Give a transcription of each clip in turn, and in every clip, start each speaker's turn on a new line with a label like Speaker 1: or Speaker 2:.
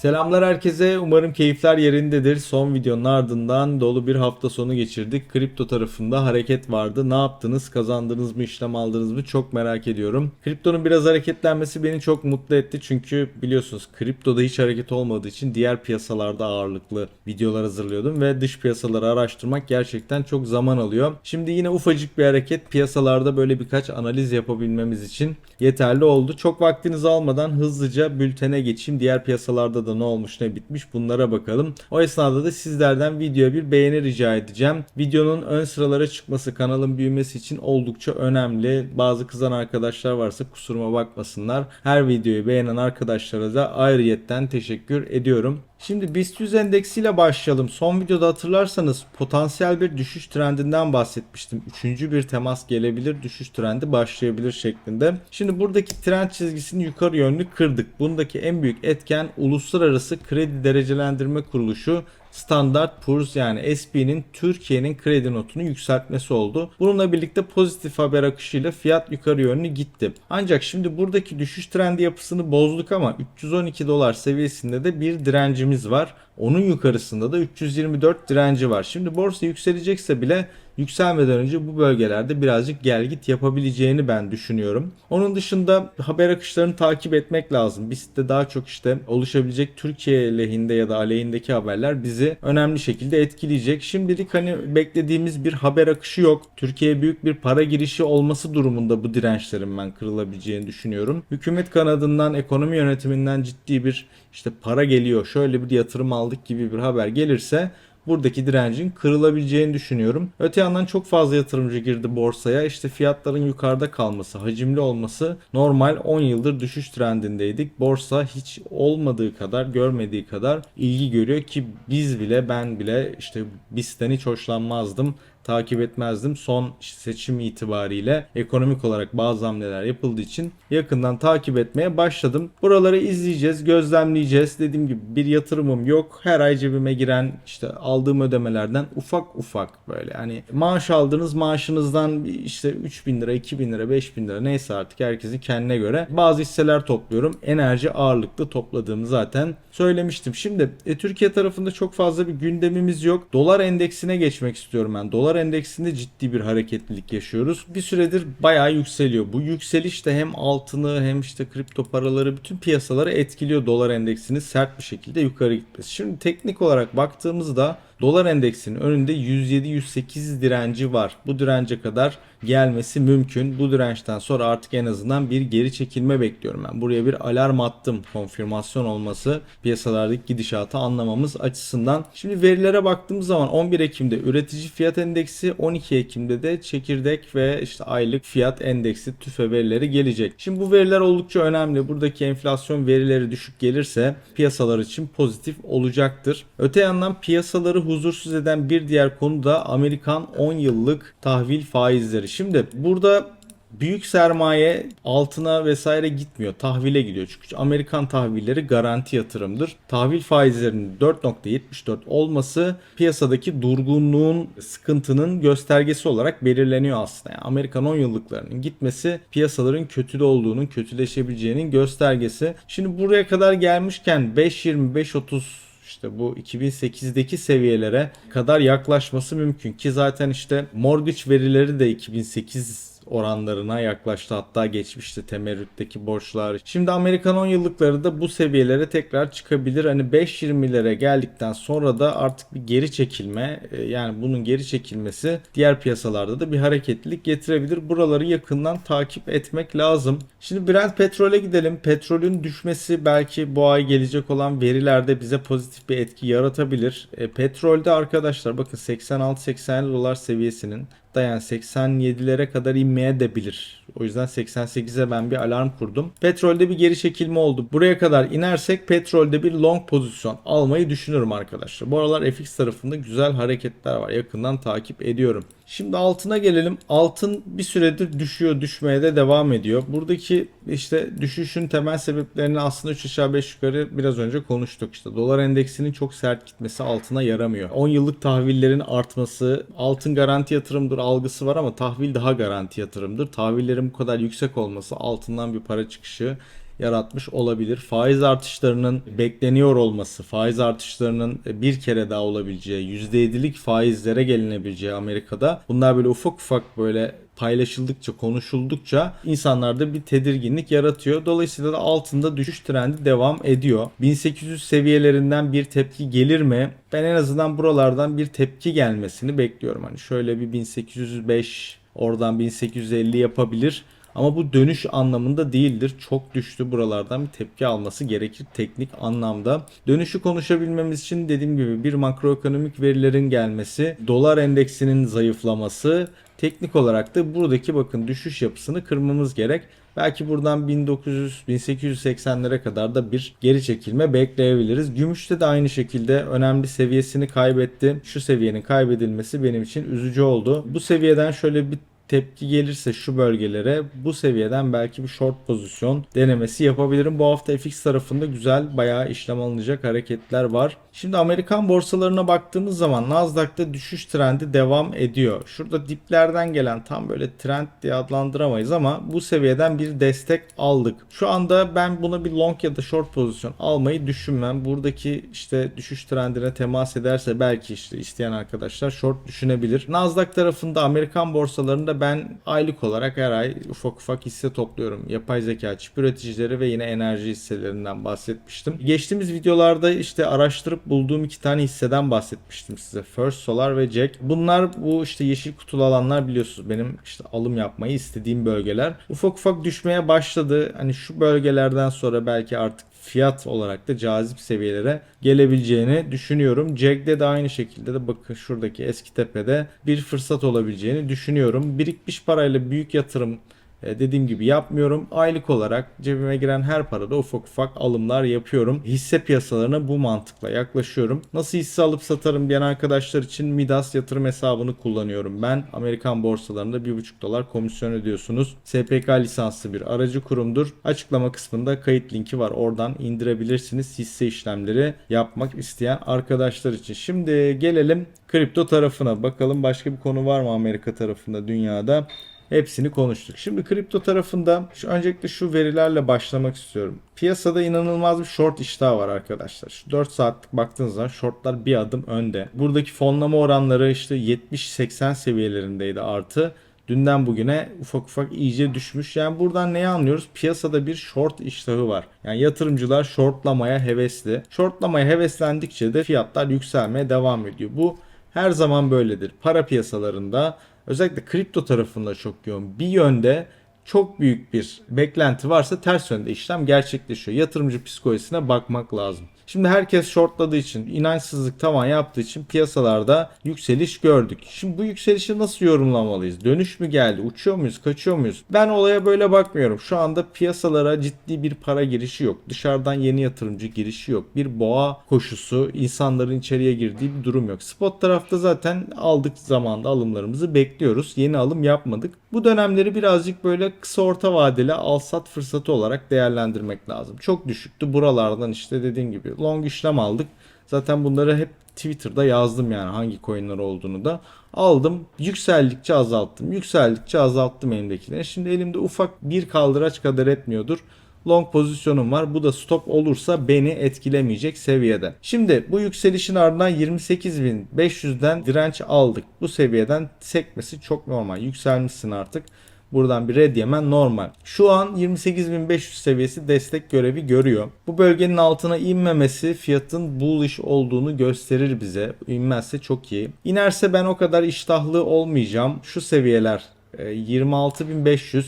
Speaker 1: Selamlar herkese. Umarım keyifler yerindedir. Son videonun ardından dolu bir hafta sonu geçirdik. Kripto tarafında hareket vardı. Ne yaptınız? Kazandınız mı? işlem aldınız mı? Çok merak ediyorum. Kriptonun biraz hareketlenmesi beni çok mutlu etti. Çünkü biliyorsunuz kriptoda hiç hareket olmadığı için diğer piyasalarda ağırlıklı videolar hazırlıyordum ve dış piyasaları araştırmak gerçekten çok zaman alıyor. Şimdi yine ufacık bir hareket piyasalarda böyle birkaç analiz yapabilmemiz için yeterli oldu. Çok vaktinizi almadan hızlıca bültene geçeyim. Diğer piyasalarda da ne olmuş ne bitmiş bunlara bakalım. O esnada da sizlerden videoya bir beğeni rica edeceğim. Videonun ön sıralara çıkması kanalın büyümesi için oldukça önemli. Bazı kızan arkadaşlar varsa kusuruma bakmasınlar. Her videoyu beğenen arkadaşlara da ayrıyetten teşekkür ediyorum. Şimdi BIST 100 endeksiyle başlayalım. Son videoda hatırlarsanız potansiyel bir düşüş trendinden bahsetmiştim. Üçüncü bir temas gelebilir, düşüş trendi başlayabilir şeklinde. Şimdi buradaki trend çizgisini yukarı yönlü kırdık. Bundaki en büyük etken Uluslararası Kredi Derecelendirme Kuruluşu Standard Poor's yani SP'nin Türkiye'nin kredi notunu yükseltmesi oldu. Bununla birlikte pozitif haber akışıyla fiyat yukarı yönlü gitti. Ancak şimdi buradaki düşüş trendi yapısını bozduk ama 312 dolar seviyesinde de bir direncimiz var. Onun yukarısında da 324 direnci var. Şimdi borsa yükselecekse bile yükselmeden önce bu bölgelerde birazcık gel git yapabileceğini ben düşünüyorum. Onun dışında haber akışlarını takip etmek lazım. BIST'te daha çok işte oluşabilecek Türkiye lehinde ya da aleyhindeki haberler bizi önemli şekilde etkileyecek. Şimdilik hani beklediğimiz bir haber akışı yok. Türkiye'ye büyük bir para girişi olması durumunda bu dirençlerin ben kırılabileceğini düşünüyorum. Hükümet kanadından, ekonomi yönetiminden ciddi bir işte para geliyor, şöyle bir yatırım aldık gibi bir haber gelirse buradaki direncin kırılabileceğini düşünüyorum. Öte yandan çok fazla yatırımcı girdi borsaya. İşte fiyatların yukarıda kalması, hacimli olması normal 10 yıldır düşüş trendindeydik. Borsa hiç olmadığı kadar, görmediği kadar ilgi görüyor ki biz bile ben bile işte BIST'ten hiç hoşlanmazdım takip etmezdim. Son seçim itibariyle ekonomik olarak bazı hamleler yapıldığı için yakından takip etmeye başladım. Buraları izleyeceğiz, gözlemleyeceğiz. Dediğim gibi bir yatırımım yok. Her ay cebime giren işte aldığım ödemelerden ufak ufak böyle hani maaş aldığınız maaşınızdan işte 3000 lira, 2000 lira, 5000 lira neyse artık herkesin kendine göre bazı hisseler topluyorum. Enerji ağırlıklı topladığımı zaten söylemiştim. Şimdi e, Türkiye tarafında çok fazla bir gündemimiz yok. Dolar endeksine geçmek istiyorum ben. Dolar endeksinde ciddi bir hareketlilik yaşıyoruz. Bir süredir bayağı yükseliyor. Bu yükseliş de hem altını hem işte kripto paraları bütün piyasaları etkiliyor dolar endeksini sert bir şekilde yukarı gitmesi. Şimdi teknik olarak baktığımızda dolar endeksinin önünde 107-108 direnci var. Bu dirence kadar gelmesi mümkün. Bu dirençten sonra artık en azından bir geri çekilme bekliyorum ben. Buraya bir alarm attım. Konfirmasyon olması piyasalardaki gidişatı anlamamız açısından. Şimdi verilere baktığımız zaman 11 Ekim'de üretici fiyat endeksi 12 Ekim'de de çekirdek ve işte aylık fiyat endeksi tüfe verileri gelecek. Şimdi bu veriler oldukça önemli. Buradaki enflasyon verileri düşük gelirse piyasalar için pozitif olacaktır. Öte yandan piyasaları huzursuz eden bir diğer konu da Amerikan 10 yıllık tahvil faizleri. Şimdi burada büyük sermaye altına vesaire gitmiyor. Tahvile gidiyor. Çünkü Amerikan tahvilleri garanti yatırımdır. Tahvil faizlerinin 4.74 olması piyasadaki durgunluğun, sıkıntının göstergesi olarak belirleniyor aslında. Yani Amerikan 10 yıllıklarının gitmesi piyasaların kötüde olduğunun, kötüleşebileceğinin göstergesi. Şimdi buraya kadar gelmişken 5.20, 5.30 işte bu 2008'deki seviyelere kadar yaklaşması mümkün ki zaten işte mortgage verileri de 2008 oranlarına yaklaştı hatta geçmişti temerrütteki borçlar. Şimdi Amerikan 10 yıllıkları da bu seviyelere tekrar çıkabilir. Hani 5.20'lere geldikten sonra da artık bir geri çekilme e, yani bunun geri çekilmesi diğer piyasalarda da bir hareketlilik getirebilir. Buraları yakından takip etmek lazım. Şimdi Brent petrole gidelim. Petrolün düşmesi belki bu ay gelecek olan verilerde bize pozitif bir etki yaratabilir. E, petrolde arkadaşlar bakın 86-87 dolar seviyesinin dayan 87'lere kadar inmeye de bilir. O yüzden 88'e ben bir alarm kurdum. Petrolde bir geri çekilme oldu. Buraya kadar inersek petrolde bir long pozisyon almayı düşünürüm arkadaşlar. Bu aralar FX tarafında güzel hareketler var. Yakından takip ediyorum. Şimdi altına gelelim. Altın bir süredir düşüyor, düşmeye de devam ediyor. Buradaki işte düşüşün temel sebeplerini aslında 3 aşağı 5 yukarı biraz önce konuştuk. İşte dolar endeksinin çok sert gitmesi altına yaramıyor. 10 yıllık tahvillerin artması, altın garanti yatırımdır algısı var ama tahvil daha garanti yatırımdır. Tahvillerin bu kadar yüksek olması altından bir para çıkışı yaratmış olabilir. Faiz artışlarının bekleniyor olması, faiz artışlarının bir kere daha olabileceği, %7'lik faizlere gelinebileceği Amerika'da bunlar böyle ufak ufak böyle paylaşıldıkça, konuşuldukça insanlarda bir tedirginlik yaratıyor. Dolayısıyla da altında düşüş trendi devam ediyor. 1800 seviyelerinden bir tepki gelir mi? Ben en azından buralardan bir tepki gelmesini bekliyorum. Hani şöyle bir 1805 oradan 1850 yapabilir. Ama bu dönüş anlamında değildir. Çok düştü buralardan bir tepki alması gerekir teknik anlamda. Dönüşü konuşabilmemiz için dediğim gibi bir makroekonomik verilerin gelmesi, dolar endeksinin zayıflaması, teknik olarak da buradaki bakın düşüş yapısını kırmamız gerek. Belki buradan 1900 1880'lere kadar da bir geri çekilme bekleyebiliriz. Gümüşte de aynı şekilde önemli seviyesini kaybetti. Şu seviyenin kaybedilmesi benim için üzücü oldu. Bu seviyeden şöyle bir tepki gelirse şu bölgelere bu seviyeden belki bir short pozisyon denemesi yapabilirim. Bu hafta FX tarafında güzel bayağı işlem alınacak hareketler var. Şimdi Amerikan borsalarına baktığımız zaman Nasdaq'ta düşüş trendi devam ediyor. Şurada diplerden gelen tam böyle trend diye adlandıramayız ama bu seviyeden bir destek aldık. Şu anda ben buna bir long ya da short pozisyon almayı düşünmem. Buradaki işte düşüş trendine temas ederse belki işte isteyen arkadaşlar short düşünebilir. Nasdaq tarafında Amerikan borsalarında ben aylık olarak her ay ufak ufak hisse topluyorum. Yapay zeka çip üreticileri ve yine enerji hisselerinden bahsetmiştim. Geçtiğimiz videolarda işte araştırıp bulduğum iki tane hisseden bahsetmiştim size. First Solar ve Jack. Bunlar bu işte yeşil kutulu alanlar biliyorsunuz. Benim işte alım yapmayı istediğim bölgeler. Ufak ufak düşmeye başladı. Hani şu bölgelerden sonra belki artık fiyat olarak da cazip seviyelere gelebileceğini düşünüyorum. Jack'de de aynı şekilde de bakın şuradaki eski tepede bir fırsat olabileceğini düşünüyorum. Birikmiş parayla büyük yatırım dediğim gibi yapmıyorum. Aylık olarak cebime giren her parada ufak ufak alımlar yapıyorum. Hisse piyasalarına bu mantıkla yaklaşıyorum. Nasıl hisse alıp satarım diyen arkadaşlar için Midas yatırım hesabını kullanıyorum. Ben Amerikan borsalarında 1,5 dolar komisyon ödüyorsunuz. SPK lisanslı bir aracı kurumdur. Açıklama kısmında kayıt linki var. Oradan indirebilirsiniz hisse işlemleri yapmak isteyen arkadaşlar için. Şimdi gelelim kripto tarafına. Bakalım başka bir konu var mı Amerika tarafında dünyada? Hepsini konuştuk. Şimdi kripto tarafında şu öncelikle şu verilerle başlamak istiyorum. Piyasada inanılmaz bir short iştahı var arkadaşlar. Şu 4 saatlik baktığınız zaman shortlar bir adım önde. Buradaki fonlama oranları işte 70-80 seviyelerindeydi artı. Dünden bugüne ufak ufak iyice düşmüş. Yani buradan neyi anlıyoruz? Piyasada bir short iştahı var. Yani yatırımcılar shortlamaya hevesli. Shortlamaya heveslendikçe de fiyatlar yükselmeye devam ediyor. Bu her zaman böyledir. Para piyasalarında özellikle kripto tarafında çok yoğun. Bir yönde çok büyük bir beklenti varsa ters yönde işlem gerçekleşiyor. Yatırımcı psikolojisine bakmak lazım. Şimdi herkes shortladığı için, inançsızlık tavan yaptığı için piyasalarda yükseliş gördük. Şimdi bu yükselişi nasıl yorumlamalıyız? Dönüş mü geldi? Uçuyor muyuz? Kaçıyor muyuz? Ben olaya böyle bakmıyorum. Şu anda piyasalara ciddi bir para girişi yok. Dışarıdan yeni yatırımcı girişi yok. Bir boğa koşusu, insanların içeriye girdiği bir durum yok. Spot tarafta zaten aldık zamanda alımlarımızı bekliyoruz. Yeni alım yapmadık. Bu dönemleri birazcık böyle kısa orta vadeli al-sat fırsatı olarak değerlendirmek lazım. Çok düşüktü. Buralardan işte dediğim gibi long işlem aldık. Zaten bunları hep Twitter'da yazdım yani hangi coinler olduğunu da. Aldım. Yükseldikçe azalttım. Yükseldikçe azalttım elimdekileri. Şimdi elimde ufak bir kaldıraç kadar etmiyordur. Long pozisyonum var. Bu da stop olursa beni etkilemeyecek seviyede. Şimdi bu yükselişin ardından 28.500'den direnç aldık. Bu seviyeden sekmesi çok normal. Yükselmişsin artık. Buradan bir red yemen normal. Şu an 28.500 seviyesi destek görevi görüyor. Bu bölgenin altına inmemesi fiyatın bullish olduğunu gösterir bize. İnmezse çok iyi. İnerse ben o kadar iştahlı olmayacağım. Şu seviyeler 26.500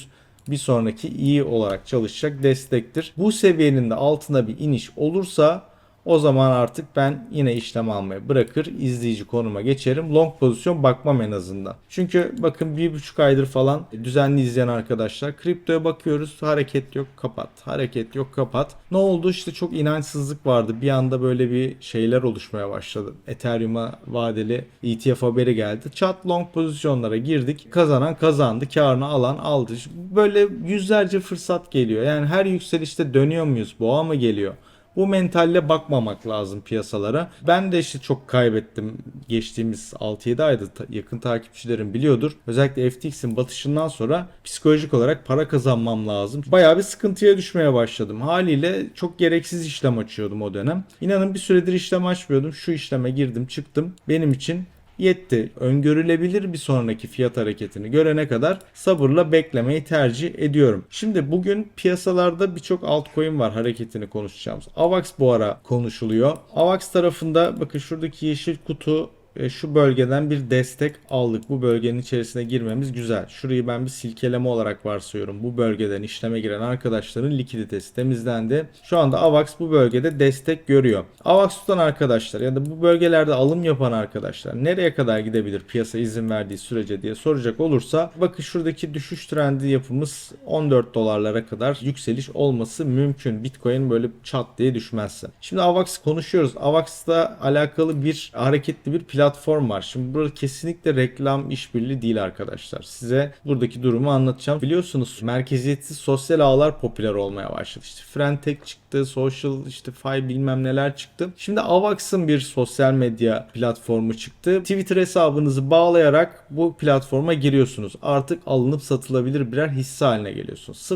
Speaker 1: bir sonraki iyi olarak çalışacak destektir. Bu seviyenin de altına bir iniş olursa o zaman artık ben yine işlem almayı bırakır izleyici konuma geçerim. Long pozisyon bakmam en azından. Çünkü bakın bir buçuk aydır falan düzenli izleyen arkadaşlar kriptoya bakıyoruz hareket yok kapat hareket yok kapat. Ne oldu işte çok inançsızlık vardı bir anda böyle bir şeyler oluşmaya başladı. Ethereum'a vadeli ETF haberi geldi. Chat long pozisyonlara girdik kazanan kazandı karını alan aldı. Böyle yüzlerce fırsat geliyor yani her yükselişte dönüyor muyuz boğa mı geliyor? Bu mentalle bakmamak lazım piyasalara. Ben de işte çok kaybettim geçtiğimiz 6-7 ayda yakın takipçilerim biliyordur. Özellikle FTX'in batışından sonra psikolojik olarak para kazanmam lazım. Bayağı bir sıkıntıya düşmeye başladım. Haliyle çok gereksiz işlem açıyordum o dönem. İnanın bir süredir işlem açmıyordum. Şu işleme girdim çıktım. Benim için yetti. Öngörülebilir bir sonraki fiyat hareketini görene kadar sabırla beklemeyi tercih ediyorum. Şimdi bugün piyasalarda birçok altcoin var hareketini konuşacağımız. AVAX bu ara konuşuluyor. AVAX tarafında bakın şuradaki yeşil kutu şu bölgeden bir destek aldık. Bu bölgenin içerisine girmemiz güzel. Şurayı ben bir silkeleme olarak varsayıyorum. Bu bölgeden işleme giren arkadaşların likiditesi temizlendi. Şu anda AVAX bu bölgede destek görüyor. AVAX tutan arkadaşlar ya da bu bölgelerde alım yapan arkadaşlar nereye kadar gidebilir piyasa izin verdiği sürece diye soracak olursa bakın şuradaki düşüş trendi yapımız 14 dolarlara kadar yükseliş olması mümkün. Bitcoin böyle çat diye düşmezse. Şimdi AVAX konuşuyoruz. AVAX'la alakalı bir hareketli bir platform var. Şimdi burada kesinlikle reklam işbirliği değil arkadaşlar. Size buradaki durumu anlatacağım. Biliyorsunuz merkeziyetsiz sosyal ağlar popüler olmaya başladı. İşte Friendtech çıktı, Social işte Fi bilmem neler çıktı. Şimdi Avax'ın bir sosyal medya platformu çıktı. Twitter hesabınızı bağlayarak bu platforma giriyorsunuz. Artık alınıp satılabilir birer hisse haline geliyorsunuz.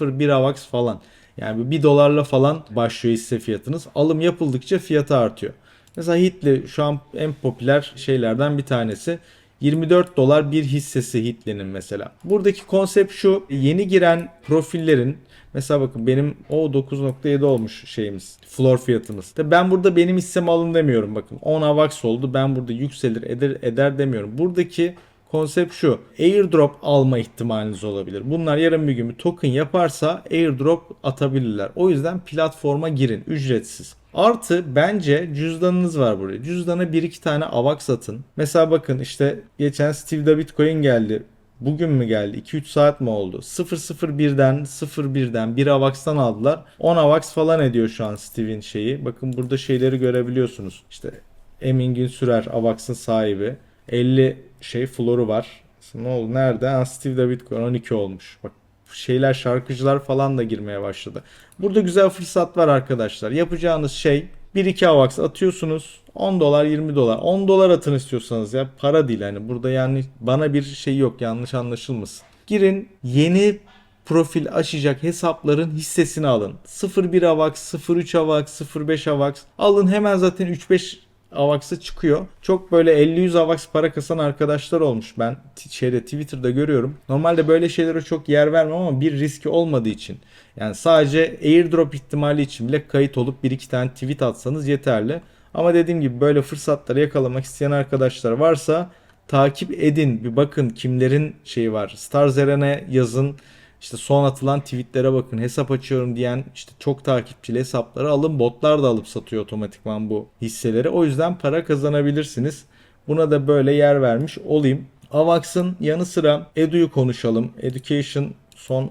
Speaker 1: 001 Avax falan. Yani 1 dolarla falan başlıyor hisse fiyatınız. Alım yapıldıkça fiyatı artıyor. Mesela Hitli şu an en popüler şeylerden bir tanesi. 24 dolar bir hissesi Hitli'nin mesela. Buradaki konsept şu. Yeni giren profillerin Mesela bakın benim o 9.7 olmuş şeyimiz. Floor fiyatımız. De ben burada benim hissemi alın demiyorum bakın. 10 AVAX oldu. Ben burada yükselir eder, eder demiyorum. Buradaki konsept şu. Airdrop alma ihtimaliniz olabilir. Bunlar yarın bir gün bir token yaparsa airdrop atabilirler. O yüzden platforma girin. Ücretsiz. Artı bence cüzdanınız var buraya. Cüzdana bir iki tane AVAX atın. Mesela bakın işte geçen Steve'da Bitcoin geldi. Bugün mü geldi? 2-3 saat mi oldu? 001'den 01'den 1 AVAX'tan aldılar. 10 AVAX falan ediyor şu an Steve'in şeyi. Bakın burada şeyleri görebiliyorsunuz. İşte Emingin Sürer AVAX'ın sahibi. 50 şey floru var. Ne oldu? Nerede? Ha, Steve'da Bitcoin 12 olmuş. Bak şeyler şarkıcılar falan da girmeye başladı. Burada güzel fırsat var arkadaşlar. Yapacağınız şey 1-2 AVAX atıyorsunuz. 10 dolar 20 dolar. 10 dolar atın istiyorsanız ya. Para değil hani. Burada yani bana bir şey yok. Yanlış anlaşılmasın. Girin yeni profil açacak hesapların hissesini alın. 01 AVAX, 03 AVAX, 05 AVAX. Alın hemen zaten 3-5 AVAX'a çıkıyor. Çok böyle 50-100 AVAX para kasan arkadaşlar olmuş. Ben şeyde Twitter'da görüyorum. Normalde böyle şeylere çok yer vermem ama bir riski olmadığı için. Yani sadece airdrop ihtimali için bile kayıt olup bir iki tane tweet atsanız yeterli. Ama dediğim gibi böyle fırsatları yakalamak isteyen arkadaşlar varsa takip edin. Bir bakın kimlerin şeyi var. Stars Eren'e yazın. İşte son atılan tweetlere bakın. Hesap açıyorum diyen işte çok takipçili hesapları alın. Botlar da alıp satıyor otomatikman bu hisseleri. O yüzden para kazanabilirsiniz. Buna da böyle yer vermiş olayım. Avax'ın yanı sıra Edu'yu konuşalım. Education son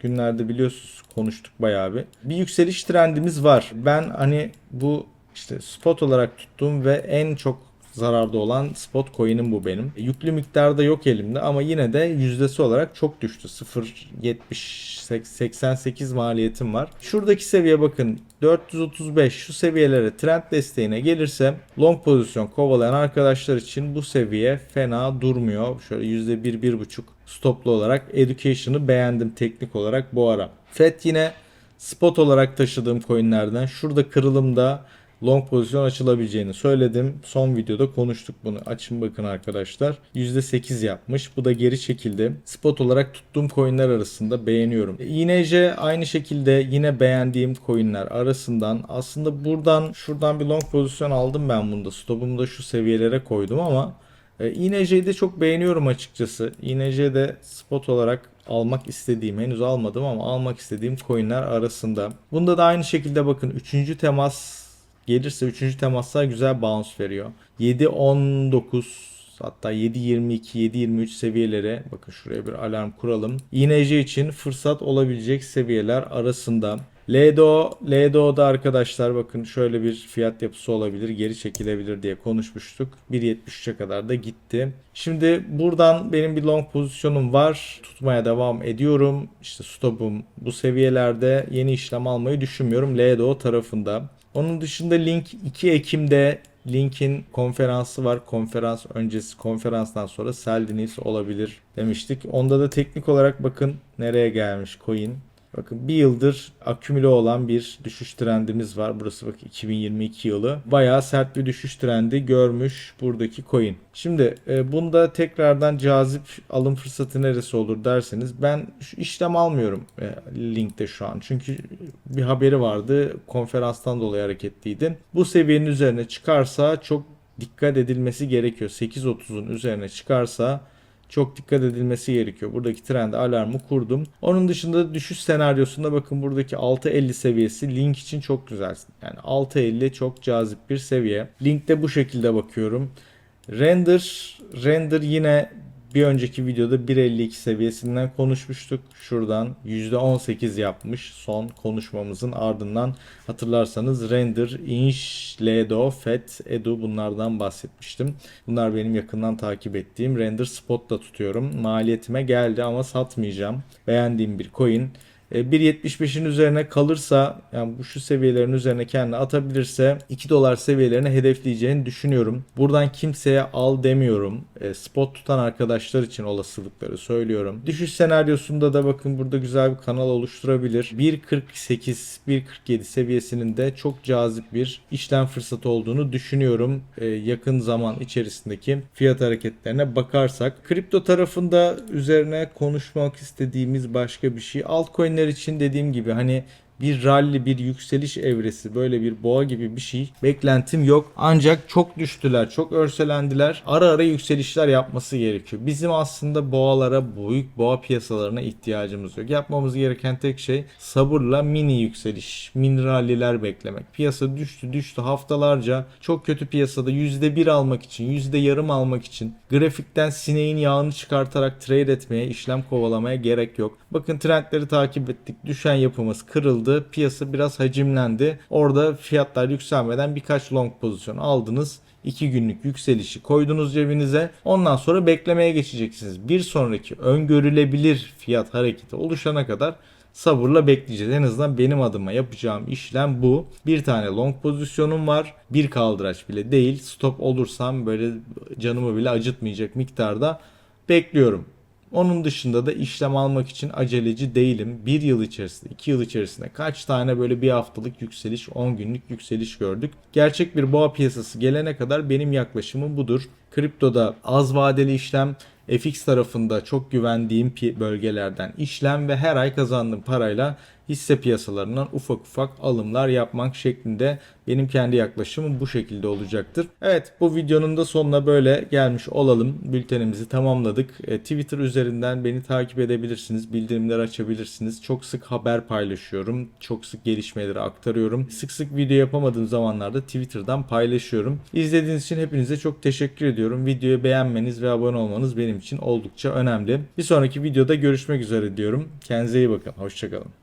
Speaker 1: günlerde biliyorsunuz konuştuk bayağı bir. Bir yükseliş trendimiz var. Ben hani bu işte spot olarak tuttuğum ve en çok zararda olan spot coin'im bu benim. Yüklü miktarda yok elimde ama yine de yüzdesi olarak çok düştü. 0.70 88 maliyetim var. Şuradaki seviye bakın 435 şu seviyelere trend desteğine gelirse long pozisyon kovalayan arkadaşlar için bu seviye fena durmuyor. Şöyle %1-1.5 stoplu olarak education'ı beğendim teknik olarak bu ara. FED yine spot olarak taşıdığım coinlerden şurada kırılımda long pozisyon açılabileceğini söyledim. Son videoda konuştuk bunu. Açın bakın arkadaşlar. %8 yapmış. Bu da geri çekildi. Spot olarak tuttuğum coinler arasında beğeniyorum. INJ aynı şekilde yine beğendiğim coinler arasından aslında buradan şuradan bir long pozisyon aldım ben bunda. Stopumu da şu seviyelere koydum ama e, INJ'yi de çok beğeniyorum açıkçası. INJ'de spot olarak almak istediğim henüz almadım ama almak istediğim coinler arasında. Bunda da aynı şekilde bakın 3. temas gelirse 3. temaslar güzel bounce veriyor. 7-19 hatta 7.22 7.23 seviyelere bakın şuraya bir alarm kuralım. INJ için fırsat olabilecek seviyeler arasında. LDO, LDO'da arkadaşlar bakın şöyle bir fiyat yapısı olabilir, geri çekilebilir diye konuşmuştuk. 1.73'e kadar da gitti. Şimdi buradan benim bir long pozisyonum var. Tutmaya devam ediyorum. İşte stopum bu seviyelerde yeni işlem almayı düşünmüyorum LDO tarafında. Onun dışında Link 2 Ekim'de Link'in konferansı var. Konferans öncesi konferanstan sonra sell deniz olabilir demiştik. Onda da teknik olarak bakın nereye gelmiş coin. Bakın bir yıldır akümüle olan bir düşüş trendimiz var. Burası bak 2022 yılı. Bayağı sert bir düşüş trendi görmüş buradaki coin. Şimdi e, bunda tekrardan cazip alım fırsatı neresi olur derseniz ben şu işlem almıyorum e, linkte şu an. Çünkü bir haberi vardı konferanstan dolayı hareketliydi. Bu seviyenin üzerine çıkarsa çok dikkat edilmesi gerekiyor. 8.30'un üzerine çıkarsa çok dikkat edilmesi gerekiyor. Buradaki trende alarmı kurdum. Onun dışında düşüş senaryosunda bakın buradaki 6.50 seviyesi link için çok güzel. Yani 6.50 çok cazip bir seviye. Linkte bu şekilde bakıyorum. Render render yine bir önceki videoda 1.52 seviyesinden konuşmuştuk. Şuradan %18 yapmış son konuşmamızın ardından hatırlarsanız Render, Inch, Ledo, FET, Edu bunlardan bahsetmiştim. Bunlar benim yakından takip ettiğim Render Spot'ta tutuyorum. Maliyetime geldi ama satmayacağım. Beğendiğim bir coin. E, 1.75'in üzerine kalırsa yani bu şu seviyelerin üzerine kendini atabilirse 2 dolar seviyelerini hedefleyeceğini düşünüyorum. Buradan kimseye al demiyorum. E, spot tutan arkadaşlar için olasılıkları söylüyorum. Düşüş senaryosunda da bakın burada güzel bir kanal oluşturabilir. 1.48 1.47 seviyesinin de çok cazip bir işlem fırsatı olduğunu düşünüyorum. E, yakın zaman içerisindeki fiyat hareketlerine bakarsak. Kripto tarafında üzerine konuşmak istediğimiz başka bir şey. Altcoin'ler için dediğim gibi hani bir rally, bir yükseliş evresi, böyle bir boğa gibi bir şey beklentim yok. Ancak çok düştüler, çok örselendiler. Ara ara yükselişler yapması gerekiyor. Bizim aslında boğalara, büyük boğa piyasalarına ihtiyacımız yok. Yapmamız gereken tek şey sabırla mini yükseliş, mini ralliler beklemek. Piyasa düştü, düştü haftalarca. Çok kötü piyasada %1 almak için, yüzde yarım almak için grafikten sineğin yağını çıkartarak trade etmeye, işlem kovalamaya gerek yok. Bakın trendleri takip ettik. Düşen yapımız kırıldı. Piyasa biraz hacimlendi. Orada fiyatlar yükselmeden birkaç long pozisyon aldınız. 2 günlük yükselişi koydunuz cebinize. Ondan sonra beklemeye geçeceksiniz. Bir sonraki öngörülebilir fiyat hareketi oluşana kadar sabırla bekleyeceğiz. En azından benim adıma yapacağım işlem bu. Bir tane long pozisyonum var. Bir kaldıraç bile değil. Stop olursam böyle canımı bile acıtmayacak miktarda bekliyorum. Onun dışında da işlem almak için aceleci değilim. Bir yıl içerisinde, iki yıl içerisinde kaç tane böyle bir haftalık yükseliş, 10 günlük yükseliş gördük. Gerçek bir boğa piyasası gelene kadar benim yaklaşımım budur. Kriptoda az vadeli işlem, FX tarafında çok güvendiğim bölgelerden işlem ve her ay kazandığım parayla hisse piyasalarından ufak ufak alımlar yapmak şeklinde benim kendi yaklaşımım bu şekilde olacaktır. Evet bu videonun da sonuna böyle gelmiş olalım. Bültenimizi tamamladık. E, Twitter üzerinden beni takip edebilirsiniz. Bildirimler açabilirsiniz. Çok sık haber paylaşıyorum. Çok sık gelişmeleri aktarıyorum. Sık sık video yapamadığım zamanlarda Twitter'dan paylaşıyorum. İzlediğiniz için hepinize çok teşekkür ediyorum. Videoyu beğenmeniz ve abone olmanız benim için oldukça önemli. Bir sonraki videoda görüşmek üzere diyorum. Kendinize iyi bakın. Hoşçakalın.